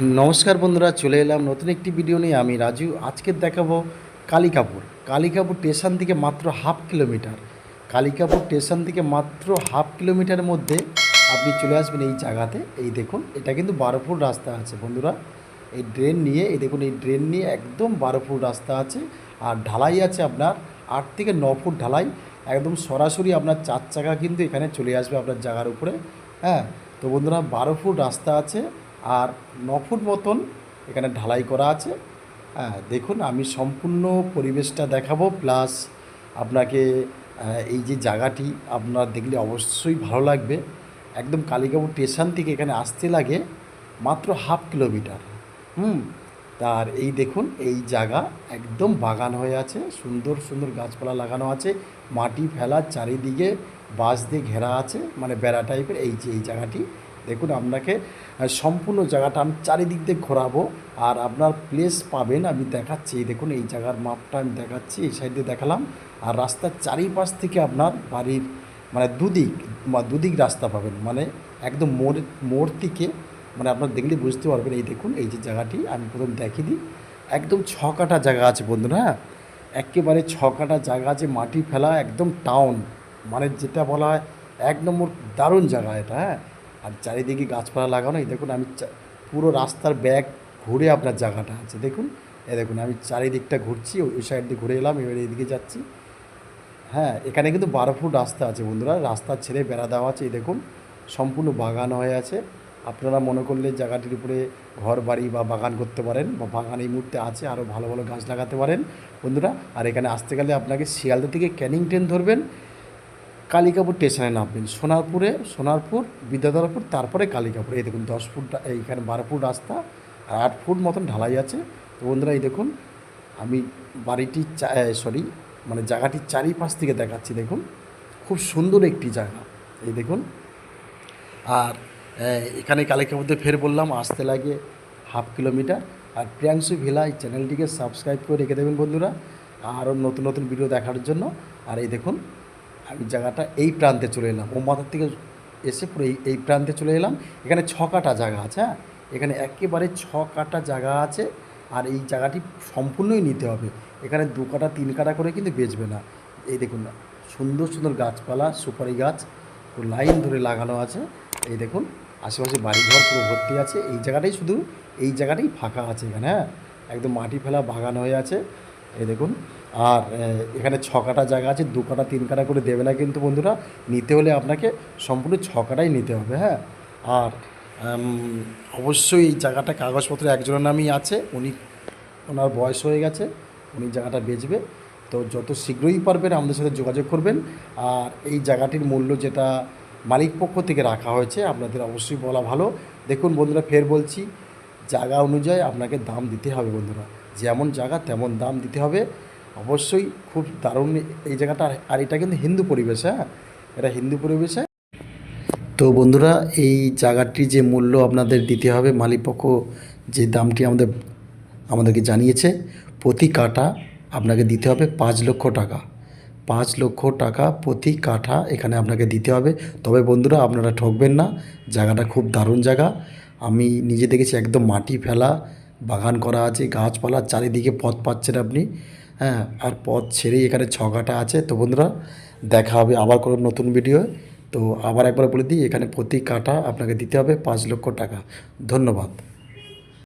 নমস্কার বন্ধুরা, চলে এলাম নতুন একটি ভিডিও নিয়ে। আমি রাজু, আজকে দেখাবো কালিকাপুর। কালিকাপুর স্টেশন থেকে মাত্র হাফ কিলোমিটার কালিকাপুর স্টেশন থেকে মাত্র হাফ কিলোমিটারের মধ্যে আপনি চলে আসবেন এই জায়গাতে। এই দেখুন, এটা কিন্তু বারো ফুট রাস্তা আছে বন্ধুরা। এই ড্রেন নিয়ে, এই দেখুন, এই ড্রেন নিয়ে একদম বারো ফুট রাস্তা আছে। আর ঢালাই আছে আপনার আট থেকে ন ফুট ঢালাই। একদম সরাসরি আপনার চার চাকা কিন্তু এখানে চলে আসবে আপনার জায়গার উপরে। হ্যাঁ তো বন্ধুরা বারো ফুট রাস্তা আছে। আর ন ফুট মতন এখানে ঢালাই করা আছে। হ্যাঁ দেখুন, আমি সম্পূর্ণ পরিবেশটা দেখাবো, প্লাস আপনাকে এই যে জায়গাটি আপনার দেখলে অবশ্যই ভালো লাগবে। একদম কালিকাপুর স্টেশন থেকে এখানে আসতে লাগে মাত্র হাফ কিলোমিটার। হুম তার এই দেখুন, এই জায়গা একদম বাগান হয়ে আছে। সুন্দর সুন্দর গাছপালা লাগানো আছে। মাটি ফেলা চারিদিকে বাঁশ দিয়ে ঘেরা আছে। মানে বেড়া টাইপের এই যে, এই জায়গাটি। দেখুন, আপনাকে সম্পূর্ণ জায়গাটা আমি চারিদিক দিয়ে ঘোরাবো। আর আপনার প্লেস পাবেন, আমি দেখাচ্ছি। দেখুন, এই জায়গার মাপটা আমি দেখাচ্ছি, এই সাইড দেখালাম। আর রাস্তার চারিপাশ থেকে আপনার বাড়ির মানে দুদিক দুদিক রাস্তা পাবেন। মানে একদম মোড় মোড় থেকে মানে আপনার দেখলে বুঝতে পারবেন। এই দেখুন, এই যে জায়গাটি, আমি প্রথম দেখিয়ে দিই। একদম ছ কাটা জায়গা আছে বন্ধুরা হ্যাঁ? একেবারে ছ কাটা জায়গা আছে, মাটি ফেলা একদম টাউন মানে যেটা বলা হয়, এক নম্বর দারুণ জায়গা এটা হ্যাঁ? আর চারিদিকে গাছপালা লাগানো, এই দেখুন আমি পুরো রাস্তার ব্যাগ ঘুরে আপনার জায়গাটা আছে। দেখুন এ দেখুন আমি চারিদিকটা ঘুরছি ওই ওই সাইড দিয়ে ঘুরে এলাম, এবার এদিকে যাচ্ছি। হ্যাঁ এখানে কিন্তু বারো ফুট রাস্তা আছে বন্ধুরা, রাস্তা ছেড়ে বেড়া দেওয়া আছে, এই দেখুন। সম্পূর্ণ বাগান হয়ে আছে। আপনারা মনে করলে জায়গাটির উপরে ঘর বাড়ি বা বাগান করতে পারেন বা বাগান এই মুহূর্তে আছে আরও ভালো ভালো গাছ লাগাতে পারেন বন্ধুরা। আর এখানে আসতে গেলে আপনাকে শিয়ালদা থেকে ক্যানিং ট্রেন ধরবেন। কালিকাপুর স্টেশনে নামবেন। সোনারপুরে, সোনারপুর, বিদ্যাধরপুর, তারপরে কালিকাপুর। এই দেখুন, দশ ফুট এইখানে বারো ফুট রাস্তা আর আট ফুট মতন ঢালাই আছে। তো বন্ধুরা, এই দেখুন, আমি বাড়িটি সরি মানে জায়গাটির চারিপাশ থেকে দেখাচ্ছি, দেখুন। খুব সুন্দর একটি জায়গা, এই দেখুন। আর এখানে কালিকাপুরতে ফের বললাম, আসতে লাগে হাফ কিলোমিটার। আর প্রিয়াংশু ভিলা, এই চ্যানেলটিকে সাবস্ক্রাইব করে রেখে দেবেন বন্ধুরা, আরও নতুন নতুন ভিডিও দেখার জন্য। আর এই দেখুন আমি জায়গাটা এই প্রান্তে চলে এলাম। ও মাথার থেকে এসে পুরো এই এই প্রান্তে চলে এলাম। এখানে ছ কাটা জায়গা আছে হ্যাঁ? এখানে একেবারে ছ কাটা জায়গা আছে আর এই জায়গাটি সম্পূর্ণই নিতে হবে। এখানে দু কাটা, তিন কাটা করে কিন্তু বেচবে না। এই দেখুন না সুন্দর সুন্দর গাছপালা, সুপারি গাছ লাইন ধরে লাগানো আছে। এই দেখুন, আশেপাশে বাড়িঘর পুরো ভর্তি আছে। এই জায়গাটাই শুধু, এই জায়গাটাই ফাঁকা আছে এখানে হ্যাঁ? একদম মাটি ফেলা বাগান হয়ে আছে। এই দেখুন আর এখানে ছ কাটা জায়গা আছে, দু কাটা তিন কাটা করে দেবে না কিন্তু বন্ধুরা, নিতে হলে আপনাকে সম্পূর্ণ ছ কাটাই নিতে হবে হ্যাঁ? আর অবশ্যই এই জায়গাটা কাগজপত্র একজনের নামই আছে, উনি, ওনার বয়স হয়ে গেছে, উনি জায়গাটা বেচবে। তো যত শীঘ্রই পারবেন আমাদের সাথে যোগাযোগ করবেন। আর এই জায়গাটির মূল্য যেটা মালিক পক্ষ থেকে রাখা হয়েছে, আপনাদের অবশ্যই বলা ভালো। দেখুন বন্ধুরা, ফের বলছি, জায়গা অনুযায়ী আপনাকে দাম দিতে হবে বন্ধুরা। যেমন জায়গা, তেমন দাম দিতে হবে। অবশ্যই খুব দারুণ এই জায়গাটা। আর- এটা কিন্তু হিন্দু পরিবেশ হ্যাঁ? এটা হিন্দু পরিবেশে তো বন্ধুরা, এই জায়গাটির যে মূল্য আপনাদের দিতে হবে, মালিকপক্ষ যে দামটি আমাদের, আমাদেরকে জানিয়েছে, প্রতি কাঠা আপনাকে দিতে হবে পাঁচ লক্ষ টাকা। পাঁচ লক্ষ টাকা প্রতি কাঠা এখানে আপনাকে দিতে হবে। তবে বন্ধুরা, আপনারা ঠকবেন না, জায়গাটা খুব দারুণ জায়গা। আমি নিজে দেখেছি, একদম মাটি ফেলা, বাগান করা আছে, গাছপালা, চারিদিকে পথ পাচ্ছেন আপনি। হ্যাঁ আর পথ ছেড়েই এখানে ছ কাঠা আছে। তো বন্ধুরা, দেখা হবে আবার কোনো নতুন ভিডিও তো আবার একবার বলে দিই, এখানে প্রতি কাটা আপনাকে দিতে হবে পাঁচ লক্ষ টাকা। ধন্যবাদ।